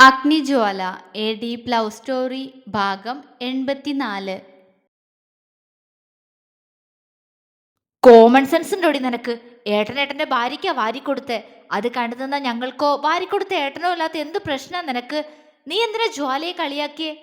Agnijwala A D love story ഭാഗം എൺപത്തിനാല്. Common sense ഒടി നിനക്ക്? ഏട്ടനേട്ടന്റെ ഭാര്യയ്ക്കാ വാരിക്കൊടുത്തെ. അത് കണ്ടു തന്ന ഞങ്ങൾക്കോ? വാരിക്കൊടുത്ത ഏട്ടനോ അല്ലാത്ത എന്ത് പ്രശ്നം നിനക്ക്? നീ എന്തിനാ ജ്വാലയെ കളിയാക്കിയേ?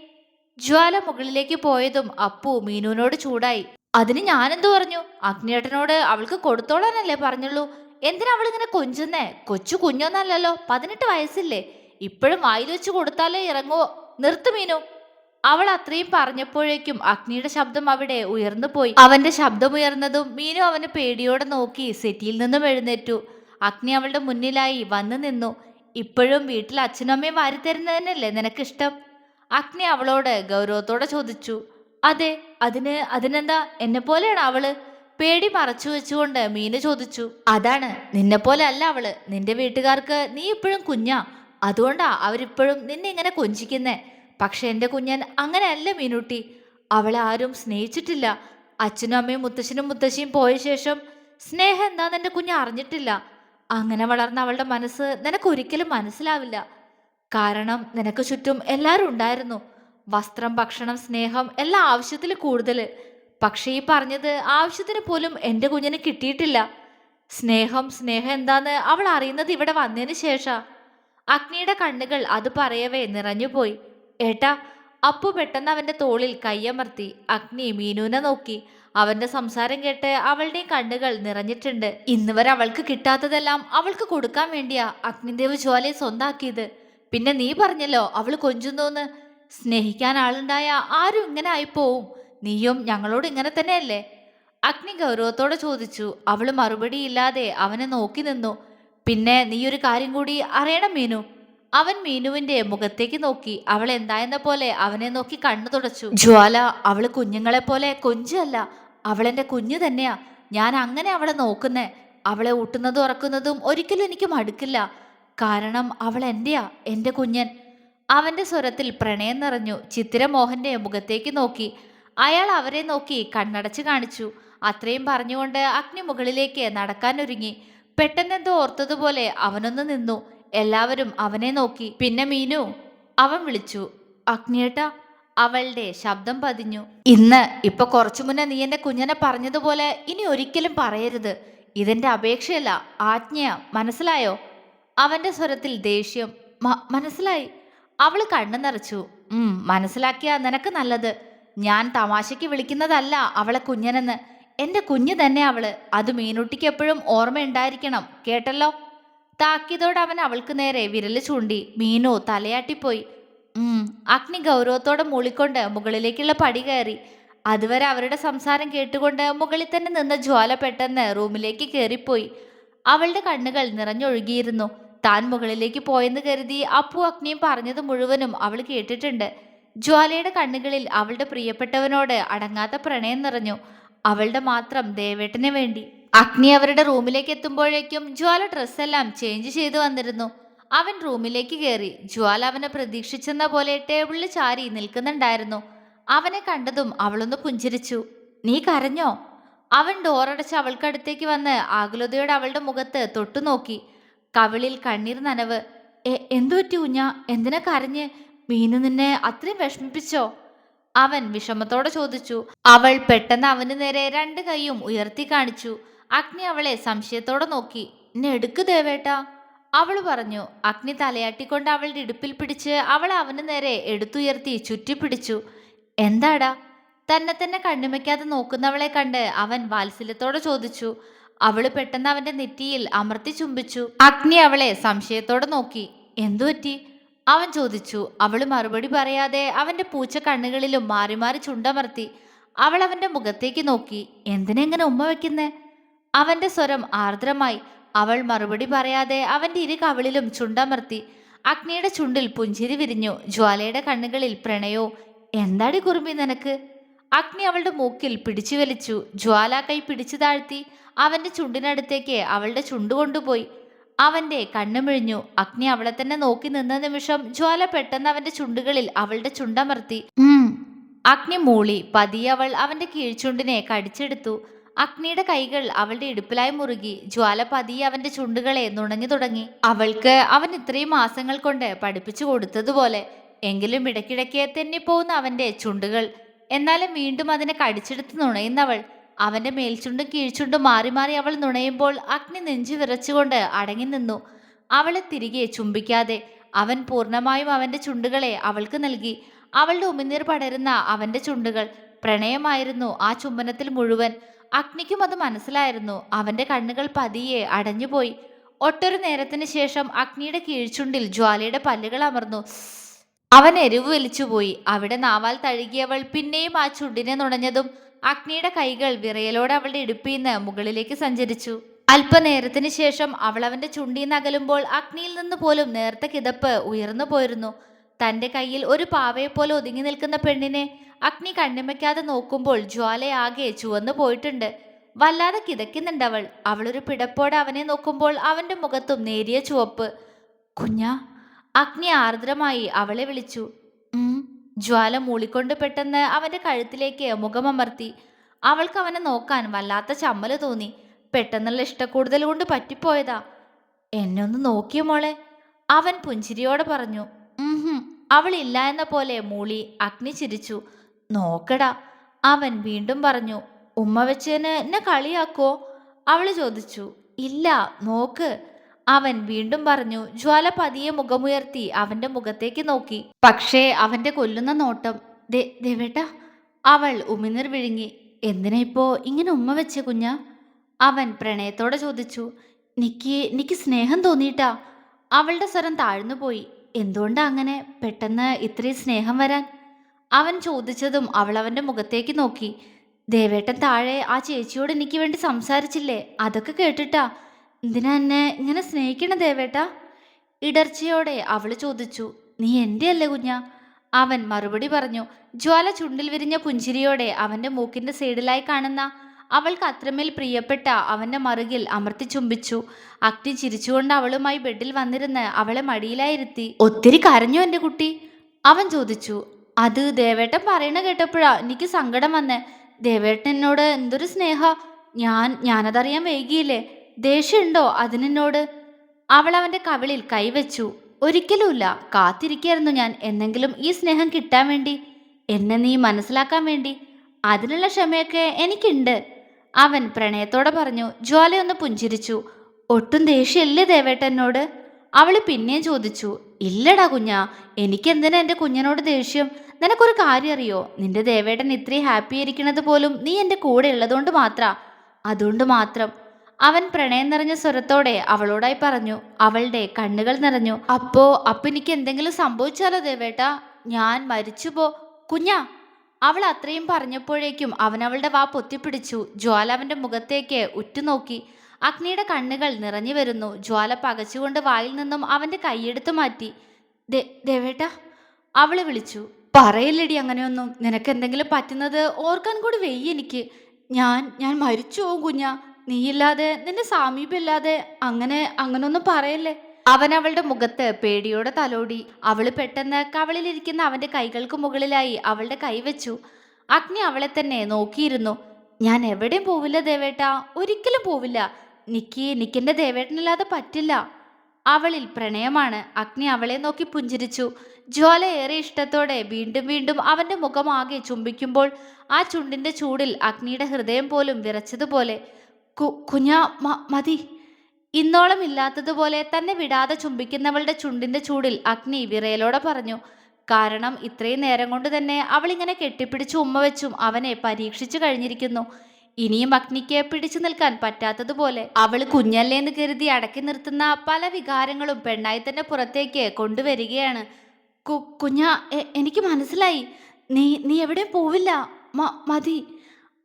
ജ്വാല മുകളിലേക്ക് പോയതും അപ്പു മീനുവിനോട് ചൂടായി. അതിന് ഞാനെന്തു പറഞ്ഞു? അഗ്നിയേട്ടനോട് അവൾക്ക് കൊടുത്തോളാനല്ലേ പറഞ്ഞുള്ളൂ. എന്തിനാ അവൾ ഇങ്ങനെ കൊഞ്ചുന്നേ? കൊച്ചു കുഞ്ഞൊന്നല്ലല്ലോ. പതിനെട്ട് വയസ്സില്ലേ. ഇപ്പോഴും വായിൽ വെച്ച് കൊടുത്താലേ ഇറങ്ങുവോ നിർത്തു മീനു. അവൾ അത്രയും പറഞ്ഞപ്പോഴേക്കും അഗ്നിയുടെ ശബ്ദം അവിടെ ഉയർന്നു പോയി. അവന്റെ ശബ്ദം ഉയർന്നതും മീനു അവന് പേടിയോടെ നോക്കി സെറ്റിയിൽ നിന്നും എഴുന്നേറ്റു. അഗ്നി അവളുടെ മുന്നിലായി വന്നു നിന്നു. ഇപ്പോഴും വീട്ടിൽ അച്ഛനും അമ്മയും വാരിത്തരുന്നതിനല്ലേ നിനക്കിഷ്ടം? അഗ്നി അവളോട് ഗൗരവത്തോടെ ചോദിച്ചു. അതെ അതിന് അതിനെന്താ? എന്നെ പോലെയാണ് അവൾ? പേടി മറച്ചു വെച്ചുകൊണ്ട് മീന് ചോദിച്ചു. അതാണ് നിന്നെ പോലെ അല്ല അവൾ. നിന്റെ വീട്ടുകാർക്ക് നീ ഇപ്പോഴും കുഞ്ഞാ. അതുകൊണ്ടാ അവരിപ്പോഴും നിന്നെ ഇങ്ങനെ കൊഞ്ചിക്കുന്നേ. പക്ഷെ എന്റെ കുഞ്ഞൻ അങ്ങനെയല്ല മീനുട്ടി. അവളെ ആരും സ്നേഹിച്ചിട്ടില്ല. അച്ഛനും അമ്മയും മുത്തശ്ശനും മുത്തശ്ശിയും പോയ ശേഷം സ്നേഹം എന്താന്ന് എന്റെ കുഞ്ഞ് അറിഞ്ഞിട്ടില്ല. അങ്ങനെ വളർന്ന അവളുടെ മനസ്സ് നിനക്ക് ഒരിക്കലും മനസ്സിലാവില്ല. കാരണം നിനക്ക് ചുറ്റും എല്ലാവരും ഉണ്ടായിരുന്നു. വസ്ത്രം ഭക്ഷണം സ്നേഹം എല്ലാ ആവശ്യത്തിൽ കൂടുതൽ. പക്ഷേ ഈ പറഞ്ഞത് ആവശ്യത്തിന് പോലും എന്റെ കുഞ്ഞിന് കിട്ടിയിട്ടില്ല. സ്നേഹം സ്നേഹം എന്താന്ന് അവൾ അറിയുന്നത് ഇവിടെ വന്നതിന് ശേഷാ. അഗ്നിയുടെ കണ്ണുകൾ അത് പറയവേ നിറഞ്ഞുപോയി. ഏട്ടാ അപ്പു പെട്ടെന്ന് അവന്റെ തോളിൽ കയ്യമർത്തി അഗ്നി മീനുവിനെ നോക്കി. അവന്റെ സംസാരം കേട്ട് അവളുടെയും കണ്ണുകൾ നിറഞ്ഞിട്ടുണ്ട്. ഇന്നുവരെ അവൾക്ക് കിട്ടാത്തതെല്ലാം അവൾക്ക് കൊടുക്കാൻ വേണ്ടിയാ അഗ്നിദേവ് ജ്വാലയെ സ്വന്താക്കിയത്. പിന്നെ നീ പറഞ്ഞല്ലോ അവൾ കൊഞ്ചുന്നോന്ന്. സ്നേഹിക്കാൻ ആളുണ്ടായ ആരും ഇങ്ങനെ ആയിപ്പോവും. നീയും ഞങ്ങളോട് ഇങ്ങനെ തന്നെയല്ലേ? അഗ്നി ഗൗരവത്തോടെ ചോദിച്ചു. അവൾ മറുപടിയില്ലാതെ അവനെ നോക്കി നിന്നു. പിന്നെ നീ ഒരു കാര്യം കൂടി അറിയണം മീനു. അവൻ മീനുവിന്റെ മുഖത്തേക്ക് നോക്കി. അവൾ എന്തായെന്ന പോലെ അവനെ നോക്കി കണ്ണു തുടച്ചു. ജ്വാല അവൾ കുഞ്ഞുങ്ങളെ പോലെ കൊഞ്ചല്ല. അവളെന്റെ കുഞ്ഞു തന്നെയാ. ഞാൻ അങ്ങനെ അവളെ നോക്കുന്നേ. അവളെ ഊട്ടുന്നതും ഉറക്കുന്നതും ഒരിക്കലും എനിക്ക് മടുക്കില്ല. കാരണം അവൾ എന്റെയാ എന്റെ കുഞ്ഞൻ. അവന്റെ സ്വരത്തിൽ പ്രണയം നിറഞ്ഞു. ചിത്തിരമോഹന്റെ മുഖത്തേക്ക് നോക്കി. അയാൾ അവരെ നോക്കി കണ്ണടച്ച് കാണിച്ചു. അത്രയും പറഞ്ഞുകൊണ്ട് അഗ്നി മുകളിലേക്ക് നടക്കാനൊരുങ്ങി പെട്ടെന്നെന്തോ ഓർത്തതുപോലെ അവനൊന്ന് നിന്നു. എല്ലാവരും അവനെ നോക്കി. പിന്നെ മീനു? അവൻ വിളിച്ചു. അഗ്നിയേട്ട അവളുടെ ശബ്ദം പതിഞ്ഞു. ഇന്ന് ഇപ്പൊ കുറച്ചു മുന്നേ നീ എന്റെ കുഞ്ഞനെ പറഞ്ഞതുപോലെ ഇനി ഒരിക്കലും പറയരുത്. ഇതെന്റെ അപേക്ഷയല്ല. ആജ്ഞയ. മനസ്സിലായോ? അവന്റെ സ്വരത്തിൽ ദേഷ്യം. മനസ്സിലായി. അവൾ കണ്ണു നിറച്ചു. ഉം മനസ്സിലാക്കിയ നിനക്ക് നല്ലത്. ഞാൻ തമാശയ്ക്ക് വിളിക്കുന്നതല്ല അവളെ കുഞ്ഞനെന്ന്. എന്റെ കുഞ്ഞു തന്നെ അവൾ. അത് മീനുട്ടിക്ക് എപ്പോഴും ഓർമ്മയുണ്ടായിരിക്കണം കേട്ടല്ലോ? താക്കിയതോടെ അവൻ അവൾക്ക് നേരെ വിരൽ ചൂണ്ടി മീനു തലയാട്ടിപ്പോയി. അഗ്നി ഗൗരവത്തോടെ മൂളിക്കൊണ്ട് മുകളിലേക്കുള്ള പടി കയറി. അതുവരെ അവരുടെ സംസാരം കേട്ടുകൊണ്ട് മുകളിൽ തന്നെ നിന്ന ജ്വാല പെട്ടെന്ന് റൂമിലേക്ക് കയറിപ്പോയി. അവളുടെ കണ്ണുകൾ നിറഞ്ഞൊഴുകിയിരുന്നു. താൻ മുകളിലേക്ക് പോയെന്ന് കരുതി അപ്പു അഗ്നിയും പറഞ്ഞത് മുഴുവനും അവൾ കേട്ടിട്ടുണ്ട്. ജ്വാലയുടെ കണ്ണുകളിൽ അവളുടെ പ്രിയപ്പെട്ടവനോട് അടങ്ങാത്ത പ്രണയം നിറഞ്ഞു. അവളുടെ മാത്രം ദേവേട്ടന് വേണ്ടി. അഗ്നി അവരുടെ റൂമിലേക്ക് എത്തുമ്പോഴേക്കും ജ്വാല ഡ്രസ്സെല്ലാം ചേഞ്ച് ചെയ്തു വന്നിരുന്നു. അവൻ റൂമിലേക്ക് കയറി. ജ്വാല അവനെ പ്രതീക്ഷിച്ചെന്ന പോലെ ടേബിളിൽ ചാരി നിൽക്കുന്നുണ്ടായിരുന്നു. അവനെ കണ്ടതും അവളൊന്ന് പുഞ്ചിരിച്ചു. നീ കരഞ്ഞോ? അവൻ ഡോറടച്ച് അവൾക്കടുത്തേക്ക് വന്ന് ആകുലതയോടെ അവളുടെ മുഖത്ത് തൊട്ടുനോക്കി കവിളിൽ കണ്ണീർ നനവ്. എന്തു പറ്റി കുഞ്ഞ എന്തിനാ കരഞ്ഞ്? മീനു നിന്നെ അത്രയും വിഷമിപ്പിച്ചോ? അവൻ വിഷമത്തോടെ ചോദിച്ചു അവൾ പെട്ടെന്ന് അവന് നേരെ രണ്ട് കൈയും ഉയർത്തി കാണിച്ചു. അഗ്നി അവളെ സംശയത്തോടെ നോക്കി നെടുക്ക് ദേവേട്ട. അവൾ പറഞ്ഞു അഗ്നി തലയാട്ടിക്കൊണ്ട് അവളുടെ ഇടുപ്പിൽ പിടിച്ച് അവൾ അവന് നേരെ എടുത്തുയർത്തി ചുറ്റിപ്പിടിച്ചു. എന്താടാ? തന്നെ തന്നെ കണ്ണുമയ്ക്കാതെ നോക്കുന്നവളെ കണ്ട് അവൻ വാത്സല്യത്തോടെ ചോദിച്ചു അവൾ പെട്ടെന്ന് അവന്റെ നെറ്റിയിൽ അമർത്തി ചുംബിച്ചു. അഗ്നി അവളെ സംശയത്തോടെ നോക്കി എന്തുപറ്റി അവൻ ചോദിച്ചു അവൾ മറുപടി പറയാതെ അവന്റെ പൂച്ച കണ്ണുകളിലും മാറി മാറി ചുണ്ടമർത്തി അവൾ അവന്റെ മുഖത്തേക്ക് നോക്കി എന്തിനെങ്ങനെ ഉമ്മ വെക്കുന്നേ? അവന്റെ സ്വരം ആർദ്രമായി അവൾ മറുപടി പറയാതെ അവന്റെ ഇരു കവിളിലും ചുണ്ടമർത്തി അഗ്നിയുടെ ചുണ്ടിൽ പുഞ്ചിരി വിരിഞ്ഞു ജ്വാലയുടെ കണ്ണുകളിൽ പ്രണയോ എന്താടി കുറുമ്പി നിനക്ക്? അഗ്നി അവളുടെ മൂക്കിൽ പിടിച്ചു വലിച്ചു ജ്വാല കൈ പിടിച്ചു താഴ്ത്തി അവന്റെ ചുണ്ടിനടുത്തേക്ക് അവളുടെ ചുണ്ട് കൊണ്ടുപോയി അവന്റെ കണ്ണുമിഴിഞ്ഞു. അഗ്നി അവളെ തന്നെ നോക്കി നിന്ന നിമിഷം ജ്വാല പെട്ടെന്ന് അവന്റെ ചുണ്ടുകളിൽ അവളുടെ ചുണ്ടമർത്തി. അഗ്നി മൂളി. പതിയെ അവൾ അവന്റെ കീഴ്ചുണ്ടിനെ കടിച്ചെടുത്തു. അഗ്നിയുടെ കൈകൾ അവളുടെ ഇടുപ്പിലായി മുറുകി. ജ്വാല പതിയെ അവന്റെ ചുണ്ടുകളെ നുണഞ്ഞു തുടങ്ങി. അവൾക്ക് അവൻ ഇത്രയും മാസങ്ങൾ കൊണ്ട് പഠിപ്പിച്ചു കൊടുത്തതുപോലെ എങ്കിലും ഇടയ്ക്കിടയ്ക്ക് തെന്നിപ്പോകുന്ന അവന്റെ ചുണ്ടുകൾ. എന്നാലും വീണ്ടും അതിനെ കടിച്ചെടുത്ത് നുണയുന്നവൾ അവന്റെ മേൽച്ചുണ്ടും കീഴ്ച്ചുണ്ടും മാറി മാറി അവൾ നുണയുമ്പോൾ അഗ്നി നെഞ്ചു വിറച്ചുകൊണ്ട് അടങ്ങി നിന്നു. അവളെ തിരികെ ചുംബിക്കാതെ അവൻ പൂർണമായും അവന്റെ ചുണ്ടുകളെ അവൾക്ക് നൽകി. അവളുടെ ഉമിനീർ പടരുന്ന അവന്റെ ചുണ്ടുകൾ പ്രണയമായിരുന്നു ആ ചുംബനത്തിൽ മുഴുവൻ. അഗ്നിക്കും അത് മനസ്സിലായിരുന്നു. അവന്റെ കണ്ണുകൾ പതിയെ അടഞ്ഞുപോയി. ഒട്ടൊരു നേരത്തിന് ശേഷം അഗ്നിയുടെ കീഴ്ചുണ്ടിൽ ജ്വാലയുടെ പല്ലുകൾ അമർന്നു. അവൻ എരിവ് വലിച്ചുപോയി. അവിടെ നാവാൽ തഴുകിയവൾ പിന്നെയും ആ ചുണ്ടിനെ നുണഞ്ഞതും അഗ്നിയുടെ കൈകൾ വിറയലോടെ അവളുടെ ഇടുപ്പിൽ നിന്ന് മുകളിലേക്ക് സഞ്ചരിച്ചു. അല്പനേരത്തിന് ശേഷം അവൾ അവന്റെ ചുണ്ടി അകലുമ്പോൾ അഗ്നിയിൽ നിന്ന് പോലും നേർത്ത കിതപ്പ് ഉയർന്നു പോയിരുന്നു. തന്റെ കയ്യിൽ ഒരു പാവയെപ്പോലെ ഒതുങ്ങി നിൽക്കുന്ന പെണ്ണിനെ അഗ്നി കണ്ണിമയ്ക്കാതെ നോക്കുമ്പോൾ ജ്വാലയാകെ ചുവന്നു പോയിട്ടുണ്ട്. വല്ലാതെ കിതയ്ക്കുന്നുണ്ട് അവൾ. അവളൊരു പിടപ്പോടെ അവനെ നോക്കുമ്പോൾ അവന്റെ മുഖത്തും നേരിയ ചുവപ്പ്. കുഞ്ഞ അഗ്നി ആർദ്രമായി അവളെ വിളിച്ചു. ജ്വാല മൂളിക്കൊണ്ട് പെട്ടെന്ന് അവന്റെ കഴുത്തിലേക്ക് മുഖമമർത്തി. അവൾക്ക് അവനെ നോക്കാൻ വല്ലാത്ത ചമ്മൽ തോന്നി. പെട്ടെന്നുള്ള ഇഷ്ടക്കൂടുതൽ കൊണ്ട് പറ്റിപ്പോയതാ. എന്നെ ഒന്ന് നോക്കിയ മോളെ? അവൻ പുഞ്ചിരിയോടെ പറഞ്ഞു. അവൾ ഇല്ല എന്ന പോലെ മൂളി അഗ്നി ചിരിച്ചു. നോക്കടാ. അവൻ വീണ്ടും പറഞ്ഞു. ഉമ്മ വെച്ചേന് എന്നെ കളിയാക്കോ അവൾ ചോദിച്ചു. ഇല്ല. നോക്ക്. അവൻ വീണ്ടും പറഞ്ഞു ജ്വാല പതിയെ മുഖമുയർത്തി അവന്റെ മുഖത്തേക്ക് നോക്കി. പക്ഷേ അവന്റെ കൊല്ലുന്ന നോട്ടം ദേവേട്ട അവൾ ഉമിനീർ വിഴുങ്ങി. എന്തിനാ ഇപ്പോ ഇങ്ങനെ ഉമ്മ വെച്ച കുഞ്ഞ? അവൻ പ്രണയത്തോടെ ചോദിച്ചു നിക്ക് നിക്ക് സ്നേഹം തോന്നിയിട്ടാ? അവളുടെ സ്വരം താഴ്ന്നുപോയി എന്തുകൊണ്ടാ അങ്ങനെ? പെട്ടെന്ന് ഇത്രയും സ്നേഹം വരാൻ? അവൻ ചോദിച്ചതും അവൾ അവന്റെ മുഖത്തേക്ക് നോക്കി. ദേവേട്ടൻ താഴെ ആ ചേച്ചിയോട് എനിക്ക് വേണ്ടി സംസാരിച്ചില്ലേ? അതൊക്കെ കേട്ടിട്ടാ. എന്തിനാ എന്നെ ഇങ്ങനെ സ്നേഹിക്കണ ദേവേട്ട? ഇടർച്ചയോടെ അവൾ ചോദിച്ചു നീ എന്റെ അല്ലേ കുഞ്ഞ? അവൻ മറുപടി പറഞ്ഞു ജ്വാല ചുണ്ടിൽ വിരിഞ്ഞ പുഞ്ചിരിയോടെ അവന്റെ മൂക്കിന്റെ സൈഡിലായി കാണുന്ന. അവൾക്ക് അത്രമേൽ പ്രിയപ്പെട്ട അവന്റെ മറുകിൽ അമർത്തി ചുംബിച്ചു. അഗ്നി ചിരിച്ചുകൊണ്ട് അവളുമായി ബെഡിൽ വന്നിരുന്ന് അവളെ മടിയിലായിരുത്തി ഒത്തിരി കരഞ്ഞു എന്റെ കുട്ടി. അവൻ ചോദിച്ചു അത് ദേവേട്ടൻ പറയണ കേട്ടപ്പോഴാ എനിക്ക് സങ്കടം വന്നേ. ദേവേട്ടൻ എന്നോട് എന്തൊരു സ്നേഹ? ഞാൻ ഞാനതറിയാൻ വൈകിയില്ലേ? ദേഷ്യമുണ്ടോ അതിനെന്നോട്? അവൾ അവന്റെ കവിളിൽ കൈവച്ചു. ഒരിക്കലുമില്ല. കാത്തിരിക്കായിരുന്നു ഞാൻ. എന്നെങ്കിലും ഈ സ്നേഹം കിട്ടാൻ വേണ്ടി? എന്നെ നീ മനസ്സിലാക്കാൻ വേണ്ടി? അതിനുള്ള ക്ഷമയൊക്കെ എനിക്കുണ്ട്. അവൻ പ്രണയത്തോടെ പറഞ്ഞു. ജ്വാലയൊന്ന് പുഞ്ചിരിച്ചു. ഒട്ടും ദേഷ്യമല്ലേ ദേവേട്ടനോട്? അവൾ പിന്നെയും ചോദിച്ചു. ഇല്ലടാ കുഞ്ഞാ. എനിക്കെന്തിനാ എന്റെ കുഞ്ഞിനോട് ദേഷ്യം? നിനക്കൊരു കാര്യം അറിയോ? നിന്റെ ദേവേട്ടൻ ഇത്രയും ഹാപ്പി ആയിരിക്കുന്നത് പോലും നീ എന്റെ കൂടെ ഉള്ളതുകൊണ്ട് മാത്രാ. അതുകൊണ്ട് മാത്രം. അവൻ പ്രണയം നിറഞ്ഞ സ്വരത്തോടെ അവളോടായി പറഞ്ഞു അവളുടെ കണ്ണുകൾ നിറഞ്ഞു. അപ്പോ അപ്പൊ എനിക്ക് എന്തെങ്കിലും സംഭവിച്ചാലോ ദേവേട്ട? ഞാൻ മരിച്ചുപോ കുഞ്ഞാ. അവൾ അത്രയും പറഞ്ഞപ്പോഴേക്കും അവൻ അവളുടെ വാ പൊത്തിപ്പിടിച്ചു. ജ്വാല അവന്റെ മുഖത്തേക്ക് ഉറ്റുനോക്കി. അഗ്നിയുടെ കണ്ണുകൾ നിറഞ്ഞു വരുന്നു. ജ്വാല പകച്ചുകൊണ്ട് വായിൽ നിന്നും അവന്റെ കൈയെടുത്ത് മാറ്റി. ദേവേട്ടാ അവൾ വിളിച്ചു. പറയില്ലടി അങ്ങനെയൊന്നും. നിനക്ക് എന്തെങ്കിലും പറ്റുന്നത് ഓർക്കാൻ കൂടി വെയ്യ എനിക്ക്. ഞാൻ ഞാൻ മരിച്ചു പോകും കുഞ്ഞാ. നീയില്ലാതെ നിന്റെ സാമീപ്യമില്ലാതെ അങ്ങനെ അങ്ങനൊന്നും പറയല്ലേ? അവൻ അവളുടെ മുഖത്ത് പേടിയോടെ തലോടി. അവൾ പെട്ടെന്ന് കവളിലിരിക്കുന്ന അവന്റെ കൈകൾക്ക് മുകളിലായി അവളുടെ കൈവച്ചു അഗ്നി അവളെ തന്നെ നോക്കിയിരുന്നു. ഞാൻ എവിടെയും പോവില്ല ദേവേട്ട. ഒരിക്കലും പോവില്ല. നിക്ക് നിക്കിന്റെ ദേവേട്ടനല്ലാതെ പറ്റില്ല. അവളിൽ പ്രണയമാണ്. അഗ്നി അവളെ നോക്കി പുഞ്ചിരിച്ചു. ജ്വാല ഏറെ ഇഷ്ടത്തോടെ വീണ്ടും വീണ്ടും അവന്റെ മുഖമാകെ ചുംബിക്കുമ്പോൾ ആ ചുണ്ടിന്റെ ചൂടിൽ അഗ്നിയുടെ ഹൃദയം പോലും വിറച്ചതുപോലെ കുഞ്ഞാ മതി. ഇന്നോളം ഇല്ലാത്തതുപോലെ തന്നെ വിടാതെ ചുംബിക്കുന്നവളുടെ ചുണ്ടിന്റെ ചൂടിൽ അഗ്നി വിറയലോടെ പറഞ്ഞു. കാരണം ഇത്രയും നേരം കൊണ്ട് തന്നെ അവൾ ഇങ്ങനെ കെട്ടിപ്പിടിച്ച് ഉമ്മ വെച്ചും അവനെ പരീക്ഷിച്ചു കഴിഞ്ഞിരിക്കുന്നു. ഇനിയും അഗ്നിക്ക് പിടിച്ചു നിൽക്കാൻ പറ്റാത്തതുപോലെ അവൾ കുഞ്ഞല്ലേ എന്ന് കരുതി അടക്കി നിർത്തുന്ന പല വികാരങ്ങളും പെണ്ണായി തന്നെ പുറത്തേക്ക് കൊണ്ടുവരികയാണ്. കുഞ്ഞ എനിക്ക് മനസ്സിലായി. നീ നീ എവിടെയും പോവില്ല. മതി.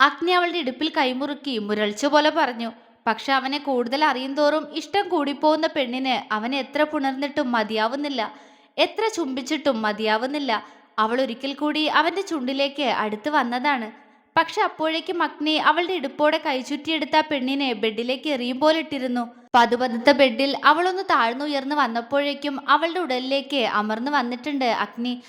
അഗ്നി അവളുടെ ഇടുപ്പിൽ കൈമുറുക്കി മുരൾച്ച പോലെ പറഞ്ഞു പക്ഷെ അവനെ കൂടുതൽ അറിയും തോറും ഇഷ്ടം കൂടിപ്പോകുന്ന പെണ്ണിന് അവനെ എത്ര പുണർന്നിട്ടും മതിയാവുന്നില്ല. എത്ര ചുംബിച്ചിട്ടും മതിയാവുന്നില്ല. അവൾ ഒരിക്കൽ കൂടി അവന്റെ ചുണ്ടിലേക്ക് അടുത്ത് വന്നതാണ്. പക്ഷെ അപ്പോഴേക്കും അഗ്നി അവളുടെ ഇടുപ്പോടെ കൈചുറ്റിയെടുത്ത പെണ്ണിനെ ബെഡിലേക്ക് എറിയും പോലെ ഇട്ടിരുന്നു. പതുപതുത്ത ബെഡിൽ അവളൊന്ന് താഴ്ന്നുയർന്നു വന്നപ്പോഴേക്കും അവളുടെ ഉടലിലേക്ക് അമർന്നു വന്നിട്ടുണ്ട് അഗ്നി.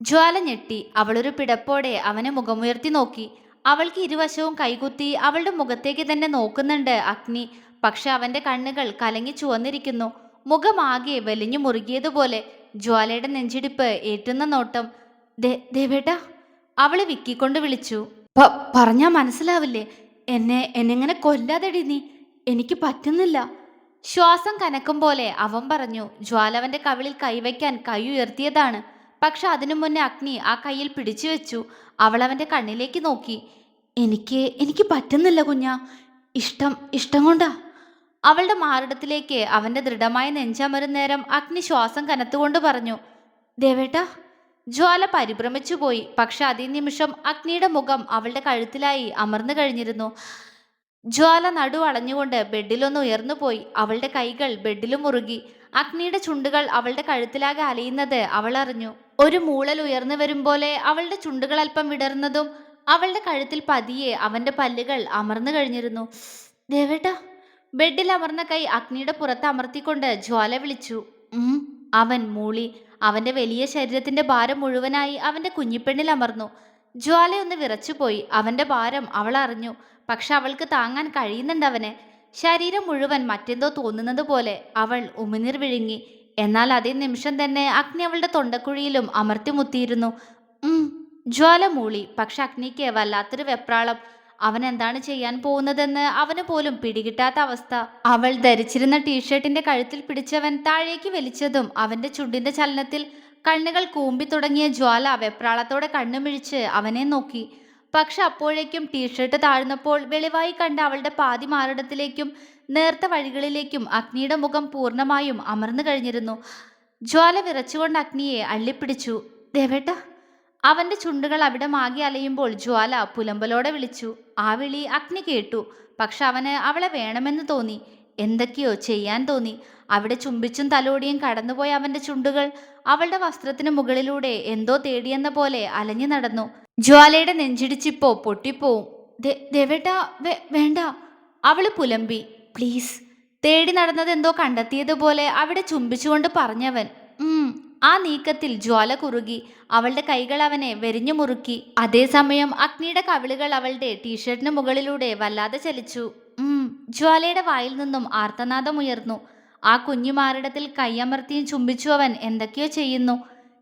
ജ്വാല ഞെട്ടി. അവളൊരു പിടപ്പോടെ അവനെ മുഖമുയർത്തി നോക്കി. അവൾക്ക് ഇരുവശവും കൈകുത്തി അവളുടെ മുഖത്തേക്ക് തന്നെ നോക്കുന്നുണ്ട് അഗ്നി. പക്ഷെ അവന്റെ കണ്ണുകൾ കലങ്ങി ചുവന്നിരിക്കുന്നു. മുഖമാകെ വലിഞ്ഞു മുറുകിയതുപോലെ ജ്വാലയുടെ നെഞ്ചിടിപ്പ് ഏറ്റുന്ന നോട്ടം. "ദേ- ദേവേട്ടാ അവൾ വിക്കിക്കൊണ്ട് വിളിച്ചു. "പ- പറഞ്ഞാ മനസ്സിലാവില്ലേ? എന്നെ എന്നെങ്ങനെ കൊല്ലാതെടി നീ? എനിക്ക് പറ്റുന്നില്ല. ശ്വാസം കനക്കും പോലെ അവൻ പറഞ്ഞു. ജ്വാലവന്റെ കവിളിൽ കൈവയ്ക്കാൻ കൈ ഉയർത്തിയതാണ്. പക്ഷെ അതിനു മുന്നേ അഗ്നി ആ കയ്യിൽ പിടിച്ചു വെച്ചു. അവൾ അവന്റെ കണ്ണിലേക്ക് നോക്കി. എനിക്ക് എനിക്ക് പറ്റുന്നില്ല കുഞ്ഞ. ഇഷ്ടം ഇഷ്ടം കൊണ്ടാ. അവളുടെ മാറിടത്തിലേക്ക് അവന്റെ ദൃഢമായ നെഞ്ചമരും നേരം അഗ്നി ശ്വാസം കനത്തുകൊണ്ട് പറഞ്ഞു ദേവേട്ട. ജ്വാല പരിഭ്രമിച്ചു പോയി. പക്ഷെ അതേ നിമിഷം അഗ്നിയുടെ മുഖം അവളുടെ കഴുത്തിലായി അമർന്നു കഴിഞ്ഞിരുന്നു. ജ്വാല നടു അളഞ്ഞുകൊണ്ട് ബെഡിലൊന്ന് ഉയർന്നുപോയി അവളുടെ കൈകൾ ബെഡിലും മുറുകി. അഗ്നിയുടെ ചുണ്ടുകൾ അവളുടെ കഴുത്തിലാകെ അലയുന്നത് അവൾ അറിഞ്ഞു. ഒരു മൂളൽ ഉയർന്നു വരും പോലെ അവളുടെ ചുണ്ടുകൾ അല്പം വിടർന്നതും അവളുടെ കഴുത്തിൽ പതിയെ അവന്റെ പല്ലുകൾ അമർന്നു കഴിഞ്ഞിരുന്നു. ദേവേട്ട ബെഡിൽ അമർന്ന കൈ അഗ്നിയുടെ പുറത്ത് അമർത്തിക്കൊണ്ട് ജ്വാല വിളിച്ചു. അവൻ മൂളി. അവന്റെ വലിയ ശരീരത്തിന്റെ ഭാരം മുഴുവനായി അവന്റെ കുഞ്ഞിപ്പെണ്ണിൽ അമർന്നു. ജ്വാലയൊന്ന് വിറച്ചുപോയി. അവന്റെ ഭാരം അവൾ അറിഞ്ഞു. പക്ഷെ അവൾക്ക് താങ്ങാൻ കഴിയുന്നുണ്ട് അവനെ. ശരീരം മുഴുവൻ മറ്റെന്തോ തോന്നുന്നത് പോലെ അവൾ ഉമിനീർ വിഴുങ്ങി. എന്നാൽ അതേ നിമിഷം തന്നെ അഗ്നി അവളുടെ തൊണ്ടക്കുഴിയിലും അമർത്തി മുത്തിയിരുന്നു ഉം ജ്വാല മൂളി പക്ഷെ അഗ്നിക്ക് വല്ലാത്തൊരു വെപ്രാളം. അവൻ എന്താണ് ചെയ്യാൻ പോകുന്നതെന്ന് അവന് പോലും പിടികിട്ടാത്ത അവസ്ഥ. അവൾ ധരിച്ചിരുന്ന ടീഷർട്ടിന്റെ കഴുത്തിൽ പിടിച്ചവൻ താഴേക്ക് വലിച്ചതും അവന്റെ ചുണ്ടിന്റെ ചലനത്തിൽ കണ്ണുകൾ കൂമ്പി തുടങ്ങിയ ജ്വാല വെപ്രാളത്തോടെ കണ്ണുമിഴിച്ച് അവനെ നോക്കി. പക്ഷെ അപ്പോഴേക്കും ടീഷർട്ട് താഴ്ന്നപ്പോൾ വെളിവായി കണ്ട അവളുടെ പാതി മാറിടത്തിലേക്കും നേർത്ത വഴികളിലേക്കും അഗ്നിയുടെ മുഖം പൂർണമായും അമർന്നു കഴിഞ്ഞിരുന്നു. ജ്വാല വിറച്ചുകൊണ്ട് അഗ്നിയെ അള്ളിപ്പിടിച്ചു. ദേവേട്ട അവന്റെ ചുണ്ടുകൾ അവിടെ മാകി അലയുമ്പോൾ ജ്വാല പുലമ്പലോടെ വിളിച്ചു. ആ വിളി അഗ്നി കേട്ടു. പക്ഷെ അവന് അവളെ വേണമെന്ന് തോന്നി. എന്തൊക്കെയോ ചെയ്യാൻ തോന്നി. അവിടെ ചുംബിച്ചും തലോടിയും കടന്നുപോയ അവന്റെ ചുണ്ടുകൾ അവളുടെ വസ്ത്രത്തിന് മുകളിലൂടെ എന്തോ തേടിയെന്ന പോലെ അലഞ്ഞു നടന്നു. ജ്വാലയുടെ നെഞ്ചിടിച്ചിപ്പോ പൊട്ടിപ്പോവും. ദേവേട്ട വേണ്ട. അവൾ പുലമ്പി. പ്ലീസ്. തേടി നടന്നത് എന്തോ കണ്ടെത്തിയതുപോലെ അവിടെ ചുംബിച്ചുകൊണ്ട് പറഞ്ഞവൻ ആ നീക്കത്തിൽ ജ്വാല കുറുകി അവളുടെ കൈകൾ അവനെ വെരിഞ്ഞു മുറുക്കി. അതേസമയം അഗ്നിയുടെ കവിളുകൾ അവളുടെ ടീഷർട്ടിന് മുകളിലൂടെ വല്ലാതെ ചലിച്ചു. ജ്വാലയുടെ വായിൽ നിന്നും ആർത്തനാദം ഉയർന്നു. ആ കുഞ്ഞു മാറിടത്തിൽ കൈയമർത്തിയും ചുംബിച്ചു അവൻ എന്തൊക്കെയോ ചെയ്യുന്നു.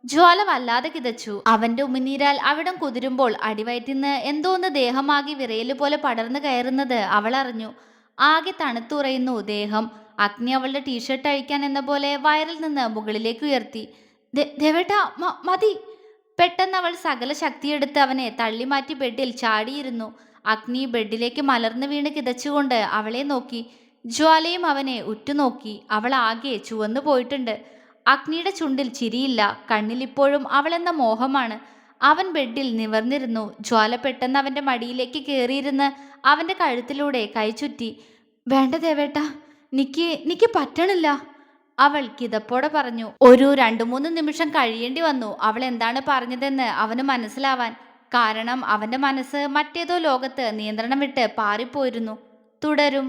ജ്വാല വല്ലാതെ കിതച്ചു. അവന്റെ ഉമിനീരാൽ അവിടം കുതിരുമ്പോൾ അടിവയറ്റിന്ന് എന്തോ ഒന്ന് ദേഹമാകി വിറയൽ പോലെ പടർന്നു കയറുന്നത് അവൾ അറിഞ്ഞു. ആകെ തണുത്തുറയുന്നു ദേഹം. അഗ്നി അവളുടെ ടീഷർട്ട് അഴിക്കാൻ എന്ന പോലെ വയറിൽ നിന്ന് മുകളിലേക്ക് ഉയർത്തി. ദേവേട്ട മതി. പെട്ടെന്ന് അവൾ സകല ശക്തിയെടുത്ത് അവനെ തള്ളിമാറ്റി ബെഡിൽ ചാടിയിരുന്നു. അഗ്നി ബെഡിലേക്ക് മലർന്നു വീണ് കിതച്ചുകൊണ്ട് അവളെ നോക്കി. ജ്വാലയും അവനെ ഉറ്റുനോക്കി. അവൾ ആകെ ചുവന്നു പോയിട്ടുണ്ട് അഗ്നിയുടെ ചുണ്ടിൽ ചിരിയില്ല. കണ്ണിൽ ഇപ്പോഴും അവളെന്ന മോഹമാണ്. അവൻ ബെഡിൽ നിവർന്നിരുന്നു. ജ്വാല പെട്ടെന്ന് അവന്റെ മടിയിലേക്ക് കയറിയിരുന്ന് അവന്റെ കഴുത്തിലൂടെ കൈ ചുറ്റി വേണ്ട ദേവേട്ട നിക്ക് നിക്ക് പറ്റണില്ല. അവൾ കിതപ്പോടെ പറഞ്ഞു ഒരു രണ്ടു മൂന്ന് നിമിഷം കഴിയേണ്ടി വന്നു. അവൾ എന്താണ് പറഞ്ഞതെന്ന് അവന് മനസ്സിലാവാൻ. കാരണം അവന്റെ മനസ്സ് മറ്റേതോ ലോകത്ത് നിയന്ത്രണം വിട്ട് പാറിപ്പോയിരുന്നു. തുടരും.